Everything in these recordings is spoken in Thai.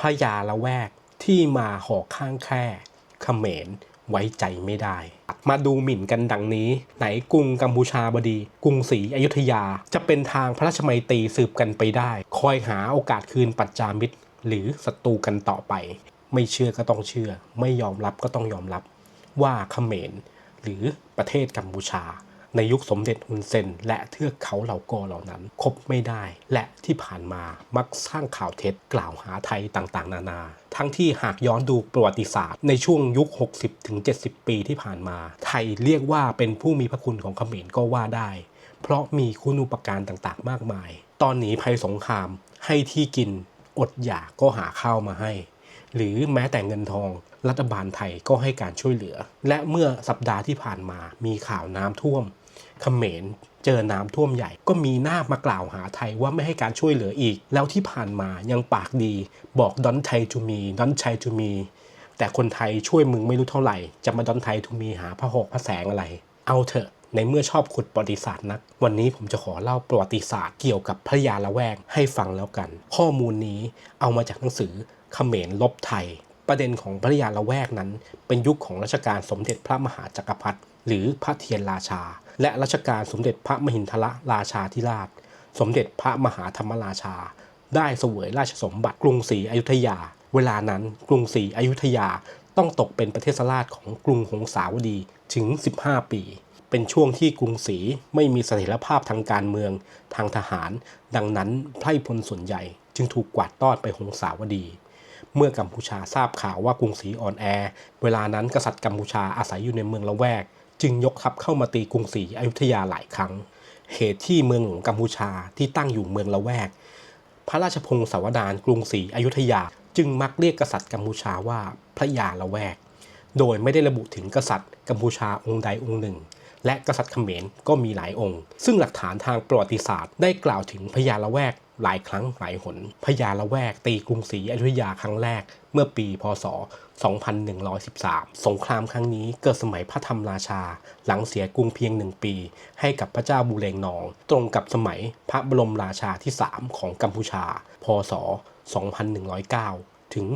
พระยาละแวกที่มาหอกข้างแค่เขมรไว้ใจไม่ได้ มาดูหมิ่นกันดังนี้ ไหนกรุงกัมพูชาบดี กรุงศรีอยุธยาจะเป็นทางพระราชมัยตรีสืบกันไปได้ คอยหาโอกาสคืนปัจจามิตร หรือศัตรูกันต่อไป ไม่เชื่อก็ต้องเชื่อ ไม่ยอมรับก็ต้องยอมรับ ว่าเขมรหรือประเทศกัมพูชา ในยุคสมเด็จฮุนเซน และเทือกเขาเหล่ากอเหล่านั้นคบไม่ได้ และที่ผ่านมามักสร้างข่าวเท็จกล่าวหาไทยต่างๆ นานา ทั้งที่หากย้อนดูประวัติศาสตร์ในช่วงยุค 60-70 ปีที่ผ่านมา ไทยเรียกว่าเป็นผู้มีพระคุณของเขมรก็ว่าได้ เพราะมีคุณูปการต่างๆ มากมาย ตอนหนีภัยสงครามให้ที่กินอดอยากก็หาข้าวมาให้ หรือแม้แต่เงินทองรัฐบาลไทยก็ให้การช่วยเหลือ และเมื่อสัปดาห์ที่ผ่านมามีข่าวน้ำท่วม เขมรเจอน้ำท่วมใหญ่ ก็มีหน้ามากล่าวหาไทยว่าไม่ให้การช่วยเหลืออีก แล้วที่ผ่านมายังปากดีบอกดอนไทยจูมีดอนไทยจูมี แต่คนไทยช่วยมึงไม่รู้เท่าไหร่ จะมาดอนไทยทูมีหาพระหอกพระแสงอะไร เอาเถอะในเมื่อชอบขุดประวัติศาสตร์นัก วันนี้ผมจะขอเล่าประวัติศาสตร์เกี่ยวกับพระยาละแวกให้ฟังแล้วกัน ข้อมูลนี้เอามาจากหนังสือเขมรลบไทย ประเด็นของพระยาละแวกนั้น เป็นยุคของรัชกาลสมเด็จพระมหาจักรพรรดิหรือพระเทียนราชา และรัชกาลสมเด็จพระมหินทรราชาธิราช สมเด็จพระมหาธรรมราชา ได้เสวยราชสมบัติกรุงศรีอยุธยา เวลานั้นกรุงศรีอยุธยาต้องตกเป็นประเทศราชของกรุงหงสาวดีถึง 15 ปี เป็นช่วงที่กรุงศรีไม่มีเสถียรภาพทางการเมืองทางทหาร ดังนั้นไพร่พลส่วนใหญ่จึงถูกกวาดต้อนไปหงสาวดีเมื่อกัมพูชาทราบข่าวว่ากรุงศรีอ่อนแอ เวลานั้นกษัตริย์กัมพูชาอาศัยอยู่ในเมืองละแวก จึงยกทัพเข้ามาตีกรุงศรีอยุธยาหลายครั้ง เหตุที่เมืองหลวงกัมพูชาที่ตั้งอยู่เมืองละแวก พระราชพงศาวดารกรุงศรีอยุธยา จึงมักเรียกกษัตริย์กัมพูชาว่าพระยาละแวก โดยไม่ได้ระบุถึงกษัตริย์กัมพูชาองค์ใดองค์หนึ่ง และกษัตริย์เขมรก็มีหลายองค์ ซึ่งหลักฐานทางประวัติศาสตร์ได้กล่าวถึงพญาละแวก หลายครั้งหลายหนพญาละแวกตีกรุงศรีอยุธยาครั้งแรก เมื่อปีพศ 2113 สงครามครั้งนี้เกิดสมัยพระธรรมราชา หลังเสียกรุงเพียงหนึ่งปี ให้กับพระเจ้าบูเรงนอง ตรงกับสมัยพระบรมราชาที่ 3 ของกัมพูชา พศ 2109 ถึง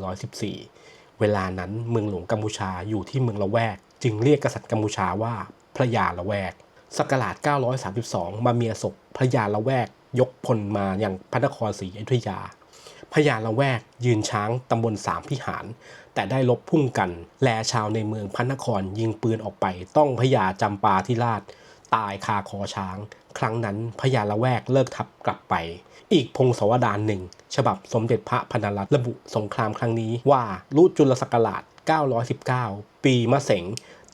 2114 เวลานั้นเมืองหลวงกัมพูชาอยู่ที่เมืองละแวก จึงเรียกกษัตริย์กัมพูชาว่าพระยาละแวกศักราช932 มาเมียศพพระยาละแวก ยกพลมาอย่างพระนครศรีอยุธยาพญาละแวกยืนช้างตำบลสามพิหาร แต่ได้ลบพุ่งกัน แลชาวในเมืองพระนครยิงปืนออกไป ต้องพญาจำปาธิราช ตายคาคอช้าง ครั้งนั้นพญาละแวกเลิกทัพกลับไป อีกพงศวดารหนึ่ง ฉบับสมเด็จพระพนรัตน์ระบุสงครามครั้งนี้ว่ารุจุลศักราช 919 ปีมะเสง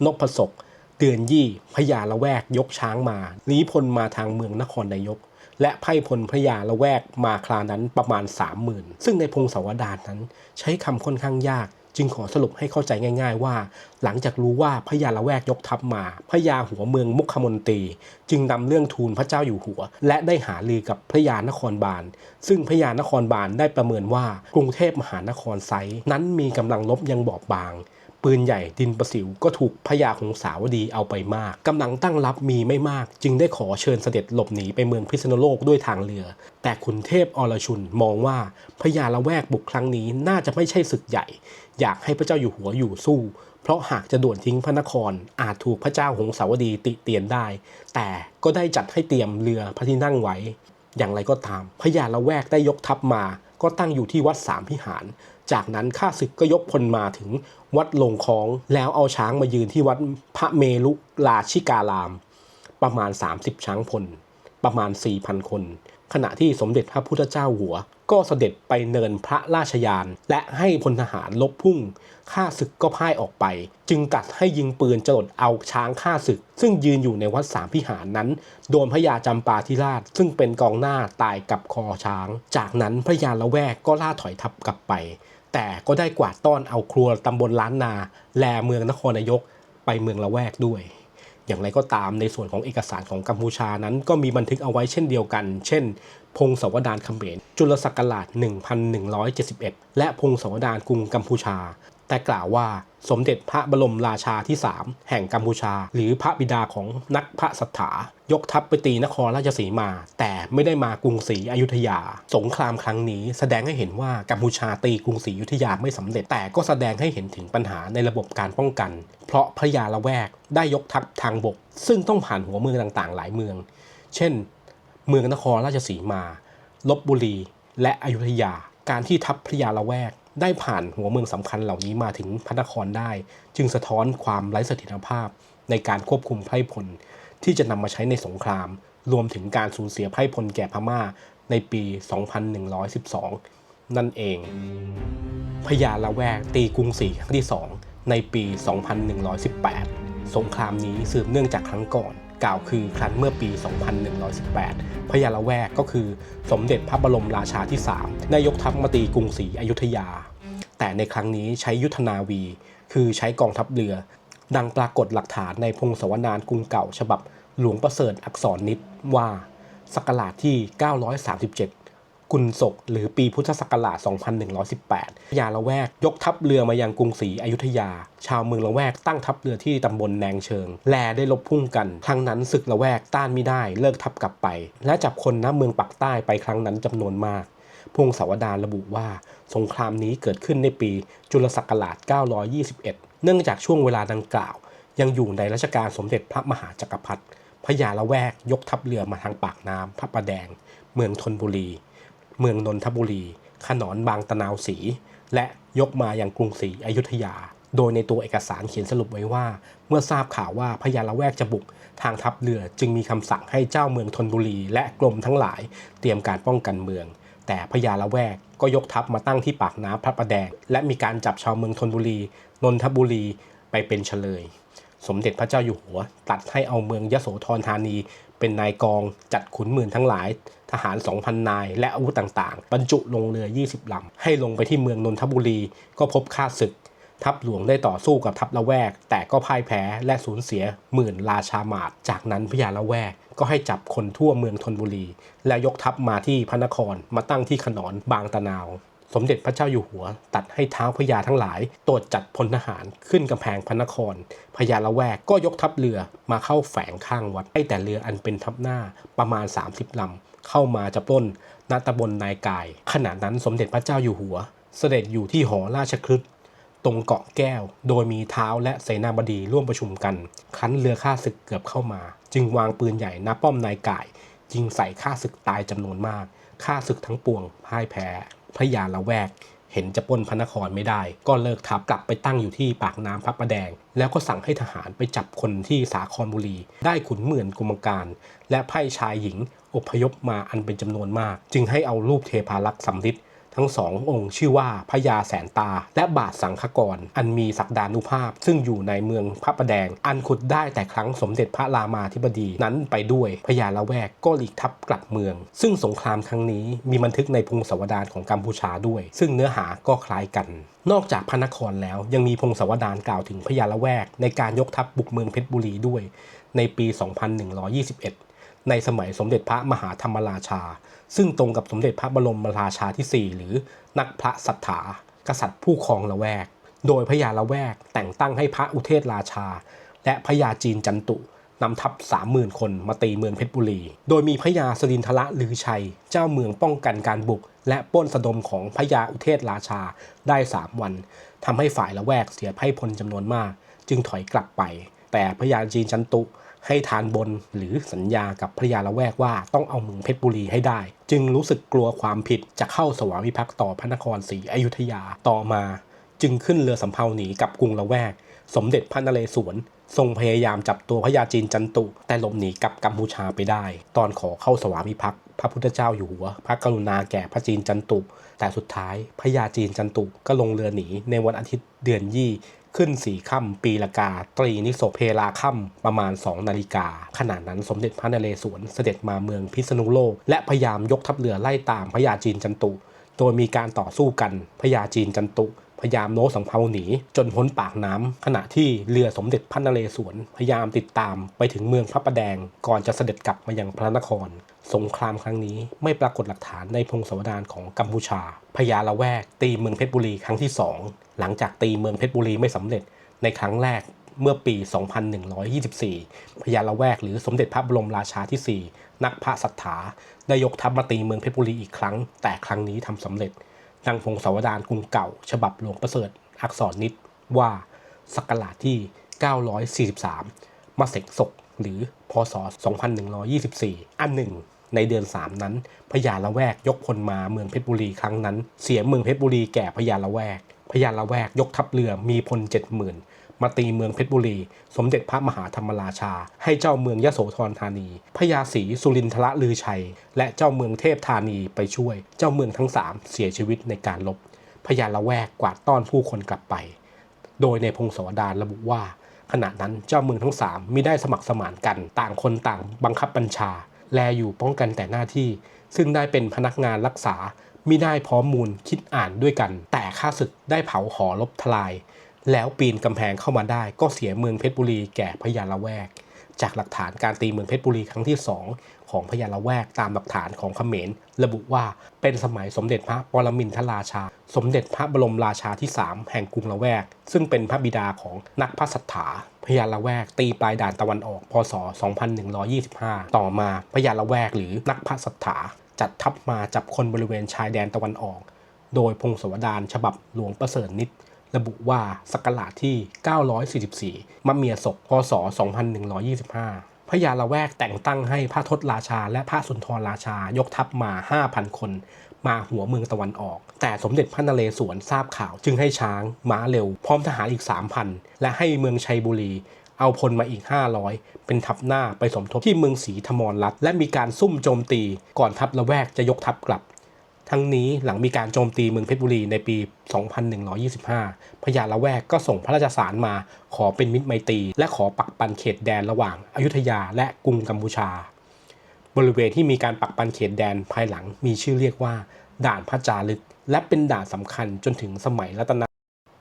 นกพศกเดือนยี่พญาละแวกยกช้างมาลี้พลมาทางเมืองนครนายก และไพ่พลพระยาละแวกมาครานั้นประมาณ 30,000 ซึ่งในพงศาวดารนั้นใช้คำค่อนข้างยาก จึงขอสรุปให้เข้าใจง่าย ๆ ว่า หลังจากรู้ว่าพระยาละแวกยกทัพมาพระยาหัวเมืองมุขมนตรี จึงนำเรื่องทูลพระเจ้าอยู่หัว และได้หาลือกับพระยานครบาล ซึ่งพระยานครบาลได้ประเมินว่ากรุงเทพมหานครไซส์นั้นมีกำลังลบยังบอบบาง ปืนใหญ่ดินประสิวก็ถูกพญาหงสาวดีเอาไปมากกำลังตั้งรับมีไม่มาก จึงได้ขอเชิญเสด็จหลบหนีไปเมืองพิษณุโลกด้วยทางเรือ แต่ขุนเทพอรชุนมองว่าพญาละแวกบุกครั้งนี้น่าจะไม่ใช่ศึกใหญ่ อยากให้พระเจ้าอยู่หัวอยู่สู้ เพราะหากจะด่วนทิ้งพระนครอาจถูกพระเจ้าหงสาวดีติเตียนได้ แต่ก็ได้จัดให้เตรียมเรือพระที่นั่งไว้ อย่างไรก็ตามพญาละแวกได้ยกทัพมา ก็ตั้งอยู่ที่วัดสามพิหาร จากนั้นข้าศึกก็ยกพลมาถึงวัดลงคลองแล้วเอาช้างมายืนที่วัดพระเมรุราชิการาม ประมาณ 30 ช้างพลประมาณ 4,000 คน ขณะที่สมเด็จพระพุทธเจ้าหัว ก็เสด็จไปเนินพระราชยาน และให้พลทหารลบพุ่งข้าศึกก็พ่ายออกไป จึงตัดให้ยิงปืนจรดเอาช้างข้าศึก ซึ่งยืนอยู่ในวัดสามพิหารนั้น โดนพระยาจำปาธิราช ซึ่งเป็นกองหน้าตายกับคอช้าง จากนั้นพระยาละแวกก็ล่าถอยทัพกลับไป แต่ก็ได้กวาดต้อนเอาครัวตำบลล้านนา แลเมืองนครนายก ไปเมืองละแวกด้วย อย่างไรก็ตามในส่วนของเอกสารของกัมพูชานั้น ก็มีบันทึกเอาไว้เช่นเดียวกัน เช่น พงศาวดารเขมรจุลศักราช 1171 และพงศาวดารกรุงกัมพูชา แต่กล่าวว่าสมเด็จพระบรมราชาที่ 3 แห่งกัมพูชา หรือพระบิดาของนักพระสัทธายกทัพไปตีนครราชสีมา แต่ไม่ได้มากรุงศรีอยุธยา สงครามครั้งนี้แสดงให้เห็นว่ากัมพูชาตีกรุงศรีอยุธยาไม่สำเร็จ แต่ก็แสดงให้เห็นถึงปัญหาในระบบการป้องกัน เพราะพระยาละแวกได้ยกทัพทางบก ซึ่งต้องผ่านหัวเมืองต่างๆ หลายเมือง เช่น เมืองนครราชสีมาลบบุรี และอยุธยาการที่ทัพพระยาละแวกได้ผ่านหัวเมืองสำคัญเหล่านี้มาถึงพระนครได้ จึงสะท้อนความไร้เสถียรภาพในการควบคุมไพร่พล ที่จะนำมาใช้ในสงคราม รวมถึงการสูญเสียไพร่พลแก่พม่าในปี 2112 นั่นเอง พญาละแวกตีกรุงศรีครั้งที่ 2 ในปี 2118 สงครามนี้สืบเนื่องจากครั้งก่อน กล่าวคือครั้นเมื่อปี 2118พญาละแวกก็คือสมเด็จพระบรมราชาที่ 3 ได้ยกทัพมาตีกรุงศรีอยุธยา แต่ในครั้งนี้ใช้ยุทธนาวี คือใช้กองทัพเรือ ดังปรากฏหลักฐานในพงศวนานกรุงเก่าฉบับหลวงประเสริฐอักษรนิดว่า ศักราชที่ 937 กุลศก หรือปีพุทธศักราช 2118 ยาละแวกยกทัพเรือมายังกรุงศรีอยุธยา ชาวเมืองละแวกตั้งทัพเรือที่ตำบลแนงเชิง แลได้ลบพุ่งกัน ครั้งนั้นศึกละแวกต้านไม่ได้เลิกทัพกลับไป และจับคนณเมืองปักใต้ไปครั้งนั้นจำนวนมากพงศาวดารระบุว่าสงครามนี้เกิดขึ้นในปีจุลศักราช 921 เนื่องจากช่วงเวลาดังกล่าว ยังอยู่ในรัชกาลสมเด็จพระมหาจักรพรรดิพญาละแวกยกทัพเรือมาทางปากน้ำพระประแดง เมืองธนบุรี เมืองนนทบุรี ขนอนบางตะนาวศรี และยกมาอยังกรุงศรีอยุธยา โดยในตัวเอกสารเขียนสรุปไว้ว่า เมื่อทราบข่าวว่าพญาละแวกจะบุก ทางทัพเรือจึงมีคำสั่งให้เจ้าเมืองธนบุรีและกรมทั้งหลาย เตรียมการป้องกันเมือง แต่พญาละแวกก็ยกทัพมาตั้งที่ปากน้ำพระประแดง และมีการจับชาวเมืองธนบุรี นนทบุรีไปเป็นเฉลย สมเด็จพระเจ้าอยู่หัวตัดให้เอาเมืองยโสธรธานี เป็นนายกองจัดขุนหมื่นทั้งหลาย ทหาร 2,000 นาย และอาวุธต่างๆ บรรจุลงเรือ 20 ลำ ให้ลงไปที่เมืองนนทบุรี ก็พบข้าศึก ทัพหลวงได้ต่อสู้กับทัพละแวก แต่ก็พ่ายแพ้และสูญเสียหมื่นราชามาตจากนั้นพญาละแวกก็ให้จับคนทั่วเมืองธนบุรี และยกทัพมาที่พระนครมาตั้งที่ขนอนบางตะนาว สมเด็จพระเจ้าอยู่หัว ตัดให้เท้าพญาทั้งหลายตรวจจัดพลทหารขึ้นกำแพงพระนครพญาละแวกก็ยกทัพเรือมาเข้าแฝงข้างวัดให้แต่เรืออันเป็นทัพหน้าประมาณ 30ลำเข้ามาจะปล้นณตำบลนายกาย ขณะนั้นสมเด็จพระเจ้าอยู่หัว เสด็จอยู่ที่หอราชคฤห์ตรงเกาะแก้ว โดยมีเท้าและเสนาบดีร่วมประชุมกัน คันเรือข้าศึกเกือบเข้ามา จึงวางปืนใหญ่ณป้อมนายกายยิงใส่ข้าศึกตายจำนวนมากข้าศึกทั้งปวงพ่ายแพ้ พระยาละแวก เห็นจะป้นพระนครไม่ได้ ก็เลิกทัพกลับไปตั้งอยู่ที่ปากน้ำพระประแดง แล้วก็สั่งให้ทหารไปจับคนที่สาครบุรี ได้ขุนหมื่นกุมการ และไพ่ชายหญิงอพยพมาอันเป็นจำนวนมาก จึงให้เอารูปเทพารักษ์สำริด ทั้งสององค์ชื่อว่าพญาแสนตา และบาทสังฆกร อันมีศักดานุภาพ ซึ่งอยู่ในเมืองพระประแดง อันขุดได้แต่ครั้งสมเด็จพระรามาธิบดีนั้นไปด้วยพญาละแวกก็หลีกทัพกลับเมือง ซึ่งสงครามครั้งนี้มีบันทึกในพงศาวดารของกัมพูชาด้วย ซึ่งเนื้อหาก็คล้ายกันนอกจากพระนครแล้วยังมีพงศาวดารกล่าวถึงพญาละแวก ในการยกทัพบุกเมืองเพชรบุรีด้วย ในปี 2121 ในสมัยสมเด็จพระมหาธรรมราชา ซึ่งตรงกับสมเด็จพระบรมราชาที่ 4 หรือนักพระสัทธากษัตริย์ผู้ครองละแวก โดยพญาละแวกแต่งตั้งให้พระอุเทศราชา และพญาจีนจันตุนำทัพ30,000 คนมาตีเมืองเพชรบุรี โดยมีพญาสรินทระลือชัย เจ้าเมืองป้องกันการบุก และป้นสะดมของพญาอุเทศราชาได้ 3 วันทำให้ฝ่ายละแวกเสียไพ่พลจำนวนมาก จึงถอยกลับไป แต่พญาจีนจันตุให้ทานบนหรือสัญญากับพระยาละแวกว่าต้องเอาเมืองเพชรบุรีให้ได้ จึงรู้สึกกลัวความผิดจะเข้าสวามิภักดิ์ต่อพระนครศรีอยุธยาต่อมา จึงขึ้นเรือสำเภาหนีกับกรุงละแวก สมเด็จพระนเรศวรทรงพยายามจับตัวพระยาจีนจันตุ แต่หลบหนีกับกัมพูชาไปได้ ตอนขอเข้าสวามิภักดิ์พระพุทธเจ้าอยู่หัว พระกรุณาแก่พระจีนจันตุ แต่สุดท้ายพระยาจีนจันตุก็ลงเรือหนีในวันอาทิตย์เดือนยี่ ขึ้นสี่ค่ำปีละกา ตรีนิโสเพลาค่ำประมาณ 2 นาฬิกา ขณะนั้นสมเด็จพระนเรศวรเสด็จมาเมืองพิษณุโลก และพยายามยกทัพเรือไล่ตามพระยาจีนจันตุ โดยมีการต่อสู้กันพระยาจีนจันตุ พยายามโน้สังเภาหนี จนพ้นปากน้ำขณะที่เรือสมเด็จพระนเรศวรพยายามติดตามไปถึงเมืองพระประแดง ก่อนจะเสด็จกลับมายังพระนคร สงครามครั้งนี้ไม่ปรากฏหลักฐานในพงศาวดารของกัมพูชา พญาละแวก ตีเมืองเพชรบุรีครั้งที่ 2 หลังจากตีเมืองเพชรบุรีไม่สำเร็จในครั้งแรกเมื่อปี 2124 พญาละแวกหรือสมเด็จพระบรมราชาที่ 4 นักพระสัทธาได้ยกทัพมาตีเมืองเพชรบุรีอีกครั้ง แต่ครั้งนี้ทำสำเร็จ ดังพงศาวดารกรุงเก่า ฉบับหลวงประเสริฐ อักษรนิดว่า ศักราชที่ 943 มาเสกศก หรือพศ 2124 อันหนึ่งในเดือน 3 นั้นพญาละแวกยกพลมาเมืองเพชรบุรีครั้งนั้น เสียเมืองเพชรบุรีแก่พญาละแวกพญาละแวกยกทัพเรือมีพลเจ็ดหมื่นมาตีเมืองเพชรบุรี สมเด็จพระมหาธรรมราชา ให้เจ้าเมืองยโสธรธานีพญาศรีสุรินทรลือชัย และเจ้าเมืองเทพธานีไปช่วย เจ้าเมืองทั้งสามเสียชีวิตในการลบพญาละแวกกวาดต้อนผู้คนกลับไป โดยในพงศาวดารระบุว่า ขณะนั้นเจ้าเมืองทั้งสามมิได้สมัครสมานกัน ต่างคนต่างบังคับบัญชา แลอยู่ป้องกันแต่หน้าที่ ซึ่งได้เป็นพนักงานรักษามิได้พร้อมมูลคิดอ่านด้วยกัน แต่ข้าศึกได้เผาหอลบทลาย แล้วปีนกำแพงเข้ามาได้ ก็เสียเมืองเพชรบุรีแก่พญาละแวก จากหลักฐานการตีเมืองเพชรบุรีครั้งที่2ของพญาละแวกตามหลักฐานของเขมรระบุว่าเป็นสมัยสมเด็จพระปรมินทราชา สมเด็จพระบรมราชาที่ 3 แห่งกรุงละแวก ซึ่งเป็นพระบิดาของนักพระสัทธาพญาละแวกตีปลายด่านตะวันออก พศ 2125 ต่อมาพญาละแวกหรือนักพระสัทธาจัดทัพมาจับคนบริเวณชายแดนตะวันออก โดยพงศวดารฉบับหลวงประเสริฐนิตระบุว่าสกราชที่ 944 มะเมียศก พศ 2125พญาละแวกแต่งตั้งให้พระทศราชาและพระสุนทรราชายกทัพมา 5,000 คน มาหัวเมืองตะวันออก แต่สมเด็จพระนเรศวรทราบข่าว จึงให้ช้างม้าเร็ว พร้อมทหารอีก 3,000 และให้เมืองชัยบุรี เอาพลมาอีก 500 เป็นทัพหน้าไปสมทบที่เมืองศรีธมรรัตน์และมีการซุ่มโจมตี ก่อนทัพละแวกจะยกทัพกลับ ทั้งนี้หลังมีการโจมตีเมืองเพชรบุรีในปี 2125 พญาละแวกก็ส่งพระราชสารมาขอเป็นมิตรไมตรีและขอปักปันเขตแดนระหว่างอายุทยาและกรุงกัมพูชา บริเวณที่มีการปักปันเขตแดนภายหลังมีชื่อเรียกว่า ด่านพระจารึก และเป็นด่านสำคัญจนถึงสมัยรัตน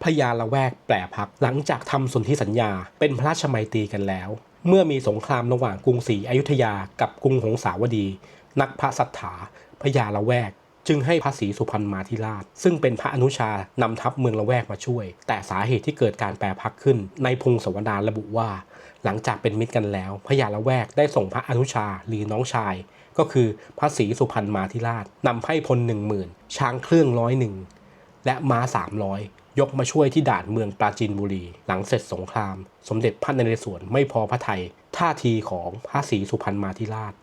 พญาละแวกแปรพักหลังจากทำสนธิสัญญาเป็นพระราชไมตรีกันแล้ว เมื่อมีสงครามระหว่างกรุงศรีอยุธยากับกรุงหงสาวดี นักพระสัทธาพญาละแวก จึงให้พระศรีสุพรรณมาธิราช ซึ่งเป็นพระอนุชานำทัพเมืองละแวกมาช่วย แต่สาเหตุที่เกิดการแปรพักขึ้นในพงศาวดารระบุว่า หลังจากเป็นมิตรกันแล้ว พญาละแวกได้ส่งพระอนุชาหรือน้องชาย ก็คือพระศรีสุพรรณมาธิราชนำไพ่พลหนึ่งหมื่นช้างเครื่องร้อยหนึ่งและม้า300ยยกมาช่วยที่ด่านเมืองปราจีนบุรี หลังเสร็จสงคราม สมเด็จพระนเรศวรไม่พอพระไทย ท่าทีของพระศรีสุพรรณมาธิราช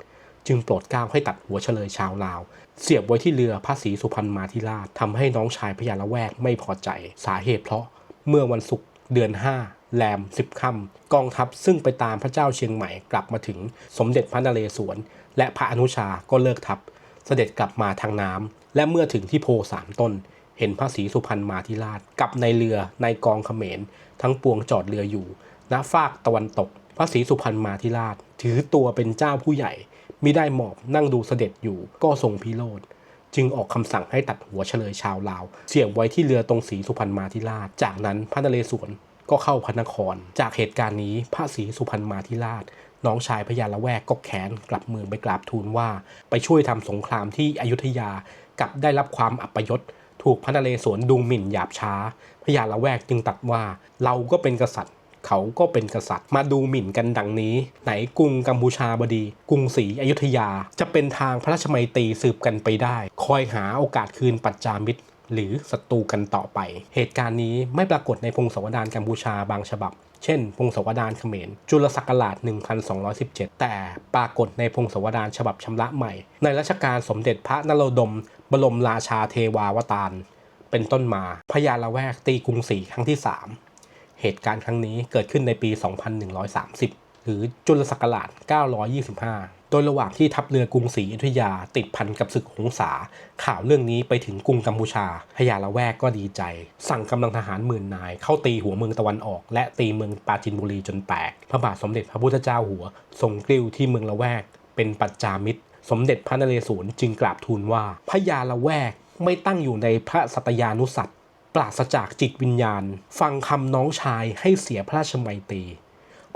จึงโปรดเกล้าให้ตัดหัวเฉลยชาวลาว เสียบไว้ที่เรือพระศรีสุพรรณมาธิราชทำให้น้องชายพญาละแวกไม่พอใจสาเหตุเพราะเมื่อวันศุกร์เดือน 5 แรม10ค่ำกองทัพซึ่งไปตามพระเจ้าเชียงใหม่กลับมาถึงสมเด็จพระนเรศวร และพระอนุชาก็เลิกทัพ เสด็จกลับมาทางน้ำและเมื่อถึงที่โพสามต้น เห็นพระศรีสุพรรณมาธิราชกับในเรือในกองเขมร ทั้งปวงจอดเรืออยู่ณฟากตะวันตก พระศรีสุพรรณมาธิราช ถือตัวเป็นเจ้าผู้ใหญ่มิได้หมอบนั่งดูเสด็จอยู่ก็ทรงพิโรธจึงออกคำสั่งให้ตัดหัวเฉลยชาวลาว เสียบไว้ที่เรือตรงศรีสุพรรณมาธิราช จากนั้นพระนเรศวร ก็เข้าพระนคร จากเหตุการณ์นี้พระศรีสุพรรณมาธิราช น้องชายพญาละแวกก็แค้นกลับเมืองไปกราบทูลว่า ไปช่วยทำสงครามที่อยุธยากับได้รับความอัปยศถูกพระนเรศวรดูหมิ่นหยาบช้าพญาละแวกจึงตัดว่าเราก็เป็นกษัตริย์ เขาก็เป็นกษัตริย์มาดูหมิ่นกันดังนี้ ไหนกรุงกัมพูชาบดี กรุงศรีอยุธยา จะเป็นทางพระราชมัยตีสืบกันไปได้ คอยหาโอกาสคืนปัจจามิตร หรือศัตรูกันต่อไป เหตุการณ์นี้ไม่ปรากฏในพงศาวดารกัมพูชาบางฉบับ เช่น พงศาวดารเขมร จุลศักราช 1217 แต่ปรากฏในพงศาวดารฉบับชำระใหม่ ในรัชกาลสมเด็จพระนโรดม บรมราชาเทวาวตาร เป็นต้นมา พญาละแวกตีกรุงศรีครั้งที่ 3 เหตุการณ์ครั้งนี้เกิดขึ้นในปี 2130 หรือจุลศักราช 925 ยระหว่างที่ทัพเรือกรุงศรีอยุธยาติดพันกับศึกหงสาข่าวเรื่องนี้ไปถึงกรุงกัมพูชาพญาละแวกก็ดีใจ สั่งกำลังทหารหมื่นนายเข้าตีหัวเมืองตะวันออก และตีเมืองปราจินบุรีจนแตก พระบาทสมเด็จพระพุทธเจ้าหัว ทรงกลิ้วที่เมืองละแวก เป็นปัจจามิตร สมเด็จพระนเรศวรจึงกราบทูลว่าพญาละแวกไม่ตั้งอยู่ในพระสัตยานุสัตว์ปราศจากจิตวิญญาณ ฟังคำน้องชายให้เสียพระราชมัยตี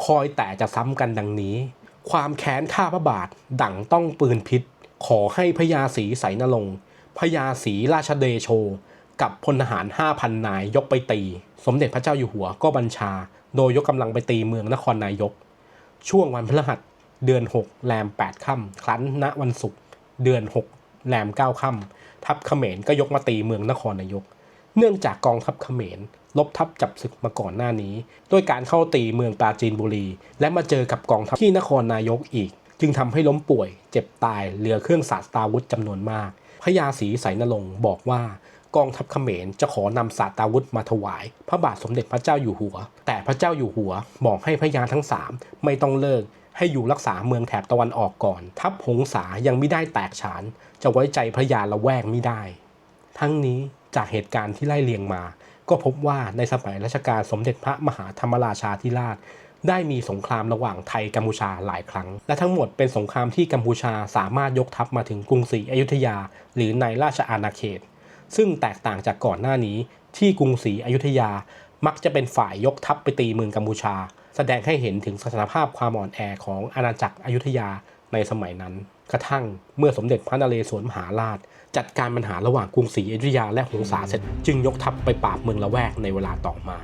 คอยแต่จะซ้ำกันดังนี้ ความแค้นข้าพระบาท ดั่งต้องปืนพิษ ขอให้พญาศรีไสนรงค์พญาศรีราชเดโช กับพลทหาร 5,000 นายยกไปตี สมเด็จพระเจ้าอยู่หัวก็บัญชา โดยยกกำลังไปตีเมืองนครนายก ช่วงวันพฤหัส เดือน 6 แรม 8 ค่ำครั้นณวันศุกร์เดือน 6 แรม 9 ค่ำทัพเขมรก็ยกมาตีเมืองนครนายก เนื่องจากกองทัพเขมรลบทัพจับศึกมาก่อนหน้านี้ ด้วยการเข้าตีเมืองปราจีนบุรี และมาเจอกับกองทัพที่นครนายกอีก จึงทำให้ล้มป่วย เจ็บตายเหลือเครื่องศาสตราวุธจำนวนมากพญาศรีไสนรงค์บอกว่ากองทัพเขมรจะขอนำศาสตราวุธมาถวาย พระบาทสมเด็จพระเจ้าอยู่หัว แต่พระเจ้าอยู่หัวบอกให้พญาทั้งสามไม่ต้องเลิก ให้อยู่รักษาเมืองแถบตะวันออกก่อน ทัพหงสายังไม่ได้แตกฉาน จะไว้ใจพระยาละแวกไม่ได้ ทั้งนี้ จากเหตุการณ์ที่ไล่เลียงมา ก็พบว่าในสมัยรัชกาลสมเด็จพระมหาธรรมราชาธิราช ได้มีสงครามระหว่างไทยกัมพูชาหลายครั้ง และทั้งหมดเป็นสงครามที่กัมพูชาสามารถยกทัพมาถึงกรุงศรีอยุธยา หรือในราชอาณาเขต ซึ่งแตกต่างจากก่อนหน้านี้ที่กรุงศรีอยุธยามักจะเป็นฝ่ายยกทัพไปตีเมืองกัมพูชา แสดงให้เห็นถึงสถานภาพความอ่อนแอของอาณาจักรอยุธยาในสมัยนั้น กระทั่งเมื่อสมเด็จพระนเรศวรมหาราช จัดการปัญหาระหว่างกรุงศรีอยุธยาและหงสาเสร็จ จึงยกทัพไปปราบเมืองละแวกในเวลาต่อมา